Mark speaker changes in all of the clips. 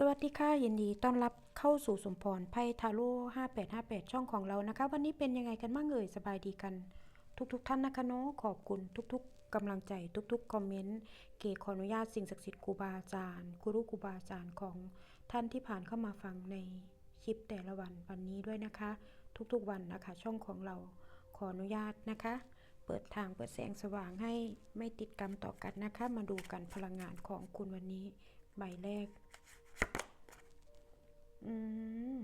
Speaker 1: สวัสดีค่ะยินดีต้อนรับเข้าสู่สมพรไพ่ทาโร่5858 ช่องของเรานะคะ วันนี้เป็นยังไงกันบ้างเอ่ยสบายดีกัน ทุกๆทท่านนะคะเนาะขอบคุณทุกๆกำลังใจทุกๆคอมเมนต์เกขออนุญาตสิ่งศักดิ์สิทธิ์ครูบาอาจารย์ครูรูครูบาอาจารย์ของท่านที่ผ่านเข้ามาฟังในคลิปแต่ละวันวันนี้ด้วยนะคะ ทุกๆวันนะคะ ช่องของเราขออนุญาตนะคะ เปิดทางเปิดแสงสว่างให้ไม่ติดกรรมต่อกันนะคะ มาดูกันพลังงานของคุณวันนี้ใบแรก อืม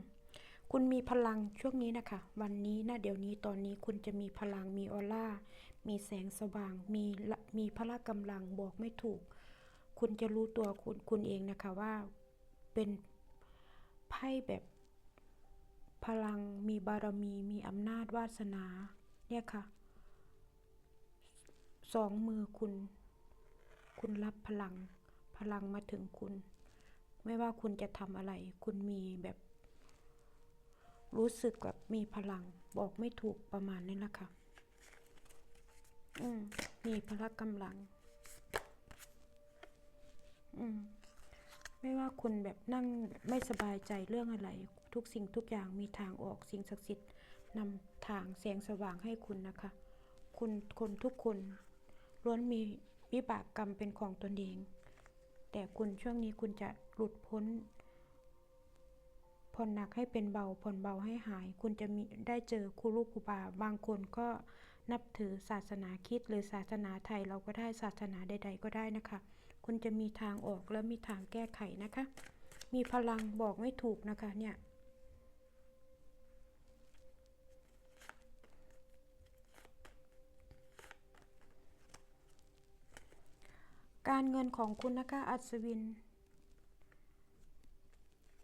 Speaker 1: คุณมีพลังช่วงนี้นะคะ วันนี้นะเดี๋ยวนี้ตอนนี้คุณจะมีพลังมีออร่า มีแสงสว่าง มีละมีพละกำลังบอกไม่ถูก คุณจะรู้ตัวคุณคุณเองนะคะว่าเป็นไพ่แบบพลังมีบารมีมีอำนาจวาสนาเนี่ยค่ะสองมือคุณ คุณรับพลัง พลังมาถึงคุณ ไม่ว่าคุณจะทำอะไร คุณมีแบบ รู้สึกแบบมีพลัง บอกไม่ถูกประมาณนี้แหละค่ะ อืม มีพละกำลัง อืม ไม่ว่าคุณแบบนั่งไม่สบายใจเรื่องอะไร ทุกสิ่งทุกอย่างมีทางออกสิ่งศักดิ์สิทธิ์นำทางแสงสว่างให้คุณนะคะ คุณคนทุกคนล้วนมีวิบากกรรมเป็นของตนเอง แต่คุณช่วงนี้คุณจะหลุดพ้นผ่อนหนักให้เป็นเบาผ่อนเบาให้หาย คุณจะมีได้เจอครูลูกครูบาบางคนก็นับถือศาสนาคิดหรือศาสนาไทยเราก็ได้ศาสนาใด ๆ ก็ได้นะคะ คุณจะมีทางออกและมีทางแก้ไขนะคะ มีพลังบอกไม่ถูกนะคะเนี่ย การเงินของคุณนะคะอัศวิน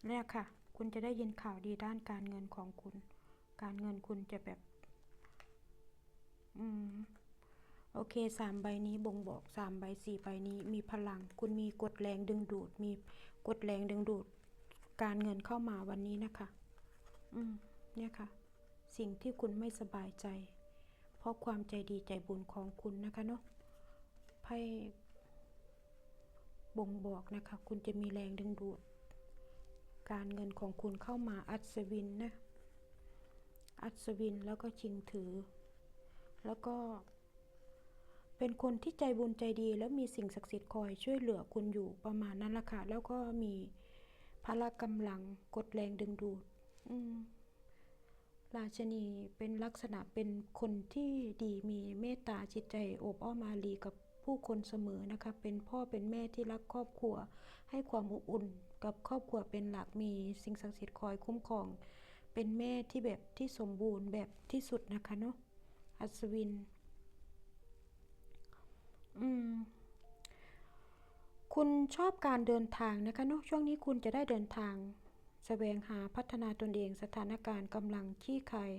Speaker 1: เนี่ยค่ะ คุณจะได้ยินข่าวดีด้านการเงินของคุณ การเงินคุณจะแบบ อืม โอเคสามใบนี้บ่งบอกสามใบสี่ใบนี้ มีพลัง คุณมีกดแรงดึงดูด มีกดแรงดึงดูด การเงินเข้ามาวันนี้นะคะ อืม เนี่ยค่ะ สิ่งที่คุณไม่สบายใจ เพราะความใจดีใจบุญของคุณนะคะเนาะไพ่ บ่งบอกนะคะ คุณจะมีแรงดึงดูด การเงินของคุณเข้ามาอัศวินนะ อัศวินแล้วก็ชิงถือ แล้วก็ เป็นคนที่ใจบุญใจดี แล้วมีสิ่งศักดิ์สิทธิ์คอยช่วยเหลือคุณอยู่ประมาณนั้นละค่ะ แล้วก็มีพละกำลังกดแรงดึงดูด อืมราชนีเป็นลักษณะเป็นคนที่ดีมีเมตตาจิตใจโอบอ้อมอารีกับ ผู้คนเสมอนะคะเป็นพ่อเป็นแม่ที่รักครอบครัว ให้ความอบอุ่นกับครอบครัวเป็นหลักมีสิ่งศักดิ์สิทธิ์คอยคุ้มครอง เป็นแม่ที่แบบที่สมบูรณ์แบบที่สุดนะคะเนาะอัศวิน อืมคุณชอบการเดินทางนะคะเนาะช่วงนี้คุณจะได้เดินทางแสวงหาพัฒนาตนเองสถานการณ์กำลังขี้คาย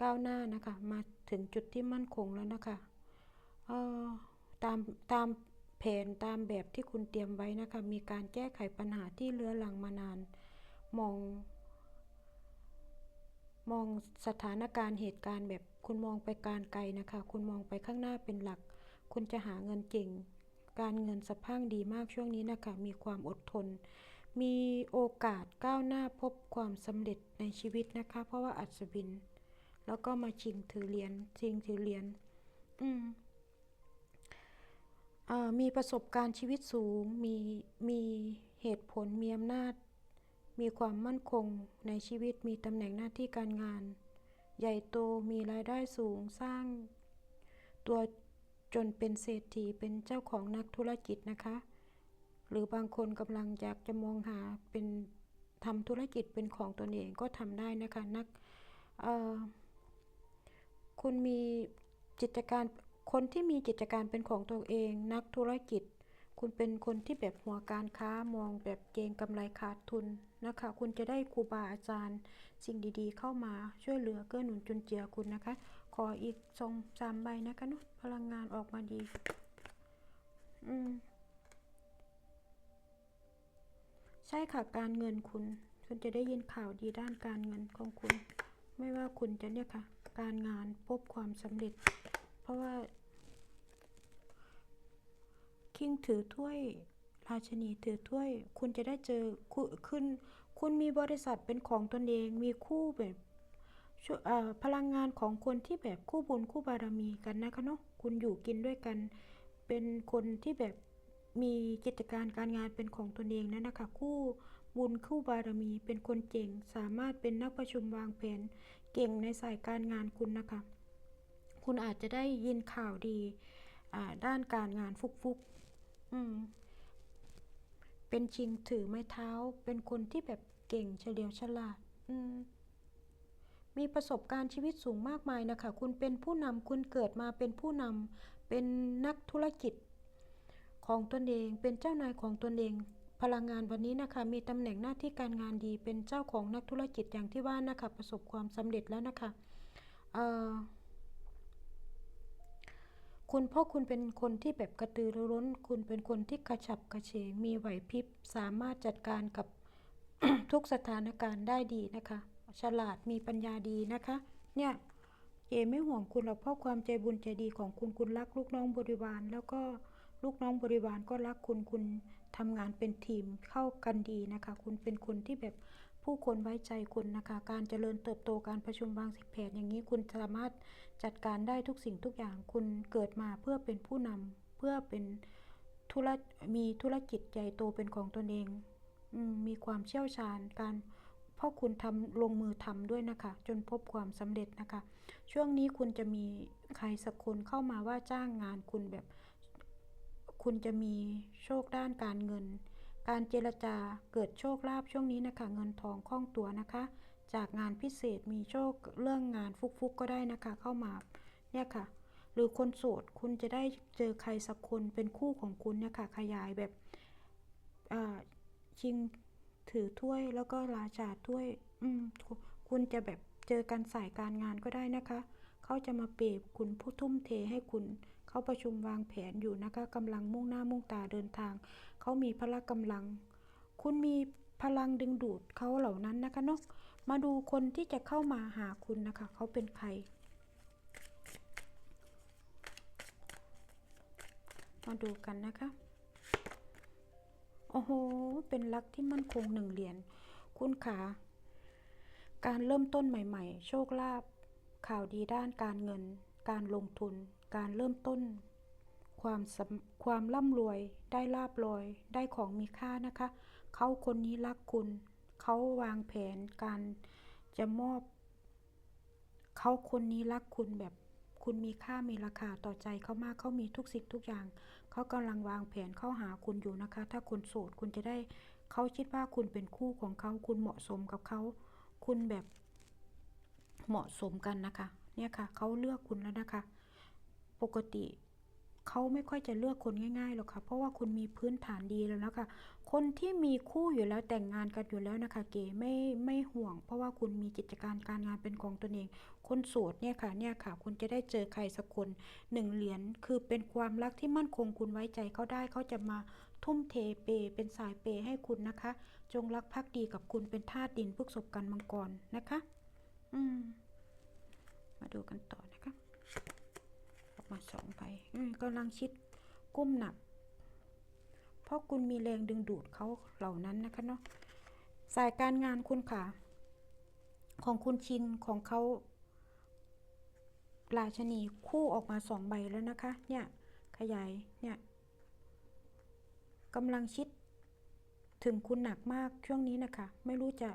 Speaker 1: ก้าวหน้านะคะ มาถึงจุดที่มั่นคงแล้วนะคะ เอ่อ ตามตามแผนตามแบบที่คุณเตรียมไว้นะคะ มีการแก้ไขปัญหาที่เรื้อรังมานาน มอง มองสถานการณ์เหตุการณ์แบบคุณมองไปการไกลนะคะ คุณมองไปข้างหน้าเป็นหลัก คุณจะหาเงินเก่ง การเงินสะพั่งดีมากช่วงนี้นะคะ มีความอดทน มีโอกาสก้าวหน้าพบความสำเร็จในชีวิตนะคะ เพราะว่าอัศวิน แล้วก็มาชิงถือเหรียญชิงถือเหรียญอืมอ่า มีประสบการณ์ชีวิตสูง มีมีเหตุผล มีอำนาจ มีความมั่นคงในชีวิต มีตำแหน่งหน้าที่การงาน ใหญ่โต มีรายได้สูง สร้างตัวจนเป็นเศรษฐี เป็นเจ้าของนักธุรกิจนะคะ หรือบางคนกำลังอยากจะมองหาเป็นทำธุรกิจเป็นของตนเองก็ทำได้นะคะ นักคุณมีกิจการ คนที่มีกิจการเป็นของตัวเอง นักธุรกิจ คุณเป็นคนที่แบบหัวการค้ามองแบบเกงกำไรขาดทุนนะคะ คุณจะได้ครูบาอาจารย์ สิ่งดีๆ เข้ามาช่วยเหลือเกื้อหนุนจุนเจือคุณนะคะ ขออีกสองสามใบนะคะนาะพลังงานออกมาดี อืมใช่ค่ะการเงินคุณ คุณจะได้ยินข่าวดีด้านการเงินของคุณ ไม่ว่าคุณจะเนี่ยค่ะ การงานพบความสำเร็จ เพราะว่า คิงถือถ้วย ราชนีถือถ้วย คุณจะได้เจอคุณคุณคุณมีบริษัทเป็นของตนเอง มีคู่แบบพลังงานของคนที่แบบคู่บุญคู่บารมีกันนะคะเนาะ คุณอยู่กินด้วยกัน เป็นคนที่แบบมีกิจการการงานเป็นของตนเองนั่นนะคะ คู่บุญคู่บารมีเป็นคนเก่ง สามารถเป็นนักประชุมวางแผน เก่งในสายการงานคุณนะคะ คุณอาจจะได้ยินข่าวดีด้านการงานฟุกๆอืมเป็นชิงถือไม้เท้า เป็นคนที่แบบเก่งเฉลียวฉลาดมมีประสบการณ์ชีวิตสูงมากมายนะคะ คุณเป็นผู้นำคุณเกิดมาเป็นผู้นำเป็นนักธุรกิจของตนเอง เป็นเจ้านายของตนเอง พลังงานวันนี้นะคะ มีตำแหน่งหน้าที่การงานดี เป็นเจ้าของนักธุรกิจอย่างที่ว่านะคะ ประสบความสำเร็จแล้วนะคะ เอ่อ คุณเพราะคุณเป็นคนที่แบบกระตือรือร้น คุณเป็นคนที่กระฉับกระเฉง มีไหวพริบ สามารถจัดการกับทุกสถานการณ์ได้ดีนะคะ ฉลาดมีปัญญาดีนะคะ เนี่ยเจไม่ห่วงคุณหรอกเพราะความใจบุญใจดีของคุณคุณรักลูกน้องบริวาร แล้วก็ลูกน้องบริวารก็รักคุณคุณทำงานเป็นทีมเข้ากันดีนะคะ คุณเป็นคนที่แบบ ผู้คนไว้ใจคุณนะคะ การเจริญเติบโตการประชุมวางสิบแผนอย่างนี้คุณสามารถจัดการได้ทุกสิ่งทุกอย่างคุณเกิดมาเพื่อเป็นผู้นำเพื่อเป็นธุรมีธุรกิจใหญ่โตเป็นของตนเองอมมีความเชี่ยวชาญการเพราะคุณทำลงมือทำด้วยนะคะ จนพบความสำเร็จนะคะ ช่วงนี้คุณจะมีใครสักคนเข้ามาว่าจ้างงานคุณแบบ คุณจะมีโชคด้านการเงิน การเจรจาเกิดโชคลาภช่วงนี้นะคะ เงินทองคล่องตัวนะคะ จากงานพิเศษมีโชคเรื่องงานฟุกๆก็ได้นะคะ เข้ามาเนี่ยค่ะ หรือคนโสดคุณจะได้เจอใครสักคนเป็นคู่ของคุณเนี่ยค่ะขยายแบบอ่าชิงถือถ้วยแล้วก็ราชาถ้วยอืมคุคุณจะแบบเจอกันสายการงานก็ได้นะคะ เขาจะมาเปรียบคุณผู้ทุ่มเทให้คุณ เขาประชุมวางแผนอยู่นะคะกำลังมุ่งหน้ามุ่งตาเดินทาง เขามีพละกำลัง คุณมีพลังดึงดูดเขาเหล่านั้นนะคะเนาะมาดูคนที่จะเข้ามาหาคุณนะคะ เขาเป็นใคร มาดูกันนะคะ โอ้โห เป็นรักที่มั่นคงหนึ่งเหรียญ คุณขา การเริ่มต้นใหม่ ๆ โชคลาภ ข่าวดีด้านการเงิน การลงทุน การเริ่มต้น ความความร่ำรวยได้ลาบลอยได้ของมีค่านะคะ เขาคนนี้รักคุณ เขาวางแผนการจะมอบ เขาคนนี้รักคุณแบบคุณมีค่ามีราคาต่อใจเขามากเขามีทุกสิ่งทุกอย่าง เขากำลังวางแผนเข้าหาคุณอยู่นะคะ ถ้าคุณโสดคุณจะได้ เขาคิดว่าคุณเป็นคู่ของเขา คุณเหมาะสมกับเขา คุณแบบเหมาะสมกันนะคะ เนี่ยค่ะ เขาเลือกคุณแล้วนะคะ ปกติเขาไม่ค่อยจะเลือกคนง่ายๆหรอกค่ะ เพราะว่าคุณมีพื้นฐานดีแล้วนะคะ คนที่มีคู่อยู่แล้วแต่งงานกันอยู่แล้วนะคะ เก๋ไม่ไม่ห่วง เพราะว่าคุณมีกิจการการงานเป็นของตนเอง คนโสดเนี่ยค่ะเนี่ยค่ะ คุณจะได้เจอใครสักคนหนึ่งเหรียญคือเป็นความรักที่มั่นคงคุณไว้ใจเขาได้เขาจะมาทุ่มเทเปย์เป็นสายเปย์ให้คุณนะคะ จงรักภักดีกับคุณเป็นทาสดินพฤกษบกันมังกรนะคะ อืม มาดูกันต่อ มาสองใบกำลังชิดก้มหนัก เพราะคุณมีแรงดึงดูดเขาเหล่านั้นนะคะเนาะสายการงานคุณค่ะ ของคุณชินของเขาราชนีคู่ออกมาสองใบแล้วนะคะ เนี่ย ขยาย เนี่ยกำลังชิดถึงคุณหนักมากช่วงนี้นะคะ ไม่รู้จะ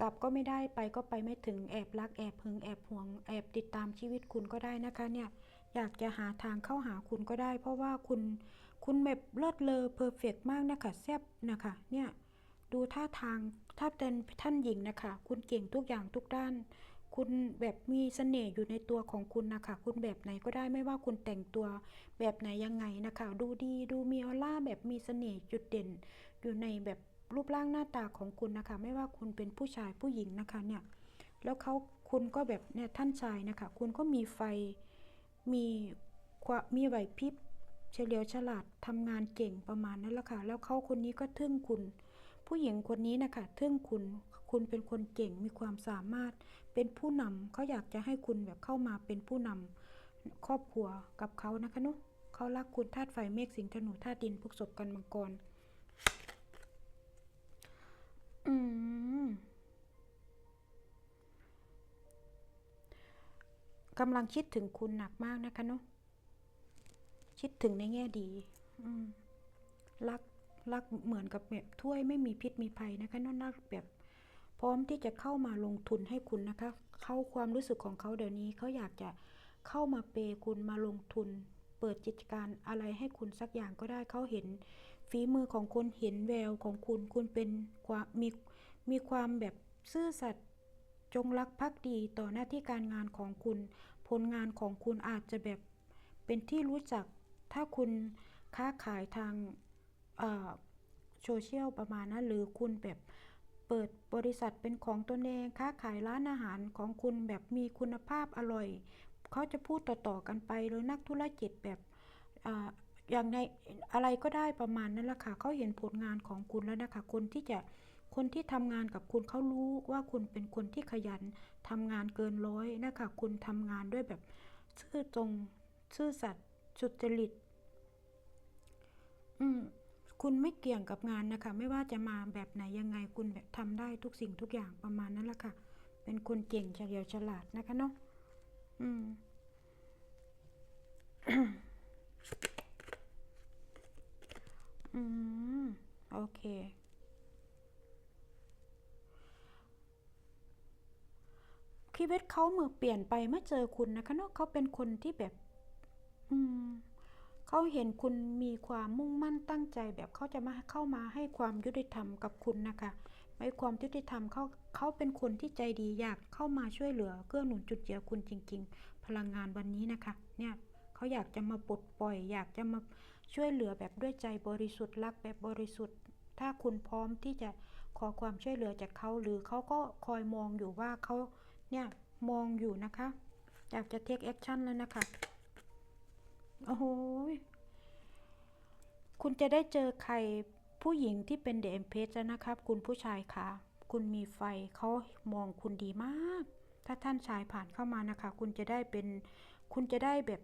Speaker 1: กลับก็ไม่ได้ไปก็ไปไม่ถึงแอบรักแอบหึงแอบห่วงแอบติดตามชีวิตคุณก็ได้นะคะเนี่ย อยากจะหาทางเข้าหาคุณก็ได้ เพราะว่าคุณคุณแบบเลิศเลอเพอร์เฟกมากนะคะแซบนะคะเนี่ยดูท่าทางถ้าเป็นท่านหญิงนะคะ คุณเก่งทุกอย่างทุกด้าน คุณแบบมีเสน่ห์อยู่ในตัวของคุณนะคะ คุณแบบไหนก็ได้ไม่ว่าคุณแต่งตัวแบบไหนยังไงนะคะ ดูดีดูมีออร่าแบบมีเสน่ห์จุดเด่น อยู่ในแบบรูปร่างหน้าตาของคุณนะคะ ไม่ว่าคุณเป็นผู้ชายผู้หญิงนะคะเนี่ยแล้วเขาคุณก็แบบเนี่ยท่านชายนะคะ คุณก็มีไฟ มีมีไหวพริบเฉลียวฉลาดทำงานเก่งประมาณนั้นแหละค่ะ แล้วเขาคนนี้ก็ทึ่งคุณ ผู้หญิงคนนี้นะคะทึ่งคุณ คุณเป็นคนเก่งมีความสามารถ เป็นผู้นำเขาอยากจะให้คุณแบบเข้ามาเป็นผู้นำครอบครัวกับเขานะคะเนาะเขารักคุณธาตุไฟเมฆสิงห์ธนูธาตุดินพวกศพกันมังกร อืม กำลังคิดถึงคุณหนักมากนะคะเนาะคิดถึงในแง่ดีรักรักเหมือนกับแบบถ้วยไม่มีพิษมีภัยนะคะเนาะรักแบบพร้อมที่จะเข้ามาลงทุนให้คุณนะคะ เข้าความรู้สึกของเขาเดี๋ยวนี้เขาอยากจะเข้ามาเปย์คุณมาลงทุน เปิดกิจการอะไรให้คุณสักอย่างก็ได้เขาเห็น ฝีมือของคุณเห็นแววของคุณคุณเป็นความมีมีความแบบซื่อสัตย์ จงรักภักดีต่อหน้าที่การงานของคุณ ผลงานของคุณอาจจะแบบเป็นที่รู้จัก ถ้าคุณค้าขายทางอ่อโซเชียลประมาณนั้นหรือคุณแบบเปิดบริษัทเป็นของตนเองค้าขายร้านอาหารของคุณแบบมีคุณภาพอร่อย เขาจะพูดต่อๆกันไปหรือนักธุรกิจแบบอ่าอย่างในอะไรก็ได้ประมาณนั้นละค่ะเขาเห็นผลงานของคุณแล้วนะคะคนที่จะ คนที่ทำงานกับคุณเขารู้ว่าคุณเป็นคนที่ขยันทำงานเกินร้อยนะคะคุณทำงานด้วยแบบซื่อตรงซื่อสัตย์สุจริตอืมคุณไม่เกี่ยงกับงานนะคะ ไม่ว่าจะมาแบบไหนยังไงคุณแบบทำได้ทุกสิ่งทุกอย่างประมาณนั้นแหละค่ะ เป็นคนเก่งเฉลียวฉลาดนะคะเนาะอืมอืม โอเค ชีวิตเขาเมื่อเปลี่ยนไปเมื่อเจอคุณนะคะเนาะเขาเป็นคนที่แบบ อืมเขาเห็นคุณมีความมุ่งมั่นตั้งใจแบบเขาจะมาเข้ามาให้ความยุติธรรมกับคุณนะคะให้ความยุติธรรมเขาเขาเป็นคนที่ใจดีอยากเข้ามาช่วยเหลือเกื้อหนุนจุดเจือคุณจริง ๆ พลังงานวันนี้นะคะ เนี่ยเขาอยากจะมาปลดปล่อย อยากจะมาช่วยเหลือแบบด้วยใจบริสุทธิ์รักแบบบริสุทธิ์ ถ้าคุณพร้อมที่จะขอความช่วยเหลือจากเขาหรือเขาก็คอยมองอยู่ว่าเขา เนี่ยมองอยู่นะคะอยากจะเทคแอคชั่นแล้วนะคะ โอ้โห คุณจะได้เจอใครผู้หญิงที่เป็นเดมเพสแล้วนะครับ คุณผู้ชายคะคุณมีไฟเขามองคุณดีมาก ถ้าท่านชายผ่านเข้ามานะคะ คุณจะได้เป็น คุณจะได้แบบ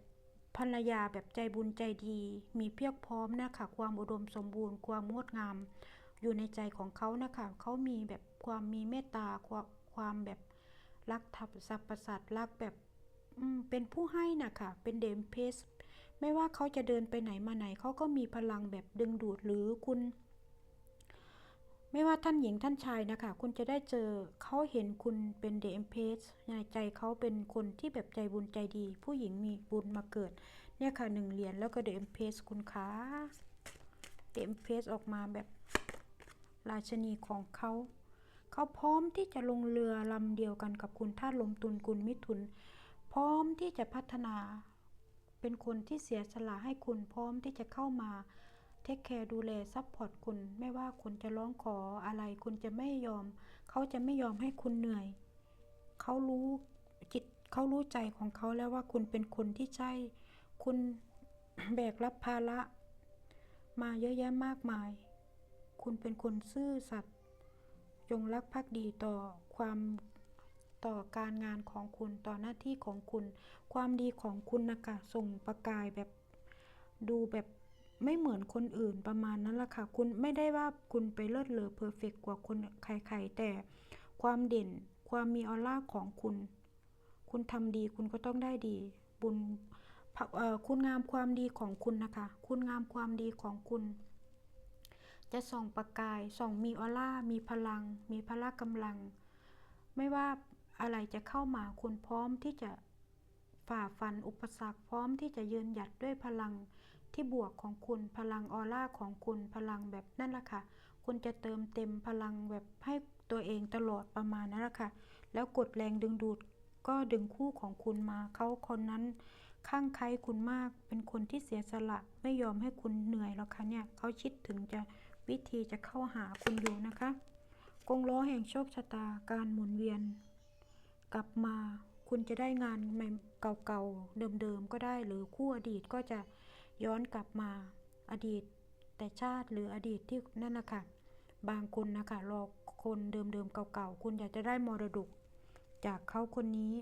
Speaker 1: ภรรยาแบบใจบุญใจดี มีเพียบพร้อมนะคะ ความอุดมสมบูรณ์ ความงดงาม อยู่ในใจของเขานะคะ เขามีแบบความมีเมตตาความความแบบ รักทับสรรพสัตว์รักแบบเป็นผู้ให้นะคะเป็นเดมเพสไม่ว่าเขาจะเดินไปไหนมาไหนเขาก็มีพลังแบบดึงดูดหรือคุณ ไม่ว่าท่านหญิงท่านชายนะคะ คุณจะได้เจอเขาเห็นคุณเป็นเดมเพสในใจเขาเป็นคนที่แบบใจบุญใจดี ผู้หญิงมีบุญมาเกิด เนี่ยค่ะหนึ่งเหรียญแล้วก็เดมเพสคุณคะเดมเพสออกมาแบบราชนีของเขา เขาพร้อมที่จะลงเรือลำเดียวกันกับคุณท่าลมตุลกุลมิถุน พร้อมที่จะพัฒนา เป็นคนที่เสียสละให้คุณพร้อมที่จะเข้ามาเทคแคร์ดูแลซัพพอร์ตคุณ ไม่ว่าคุณจะร้องขออะไร คุณจะไม่ยอม เขาจะไม่ยอมให้คุณเหนื่อย เขารู้จิตเขารู้ใจของเขาแล้วว่าคุณเป็นคนที่ใช่ คุณแบกรับภาระ มาเยอะแยะมากมาย คุณเป็นคนซื่อสัตย์ จงรักภักดีต่อความต่อการงานของคุณต่อหน้าที่ของคุณ ความดีของคุณนะคะส่งประกายแบบดูแบบไม่เหมือนคนอื่นประมาณนั้นละค่ะ คุณไม่ได้ว่าคุณไปเลิศเลอเพอร์เฟกกว่าคนใครๆแต่ความเด่นความมีออร่าของคุณ คุณทำดีคุณก็ต้องได้ดี บุญคุณงามความดีของคุณนะคะ คุณงามความดีของคุณ จะส่องประกาย ส่องมีออร่า มีพลัง มีพละกำลัง ไม่ว่าอะไรจะเข้ามาคุณพร้อมที่จะฝ่าฟันอุปสรรคพร้อมที่จะยืนหยัดด้วยพลังที่บวกของคุณพลังออร่าของคุณพลังแบบนั่นแหละค่ะ คุณจะเติมเต็มพลังแบบให้ตัวเองตลอดประมาณนั้นแหละค่ะ แล้วกดแรงดึงดูดก็ดึงคู่ของคุณมาเขาคนนั้นข้างใครคุณมากเป็นคนที่เสียสละไม่ยอมให้คุณเหนื่อยหรอกค่ะเนี่ยเขาคิดถึงจะ วิธีจะเข้าหาคุณอยู่นะคะ กงล้อแห่งโชคชะตาการหมุนเวียน กลับมาคุณจะได้งานใหม่เก่าๆเดิมๆก็ได้หรือคู่อดีตก็จะย้อนกลับมาอดีต แต่ชาติหรืออดีตที่นั่นนะคะบางคนนะคะรอคนเดิมๆเก่าๆคุณอยากจะได้มรดก จากเขาคนนี้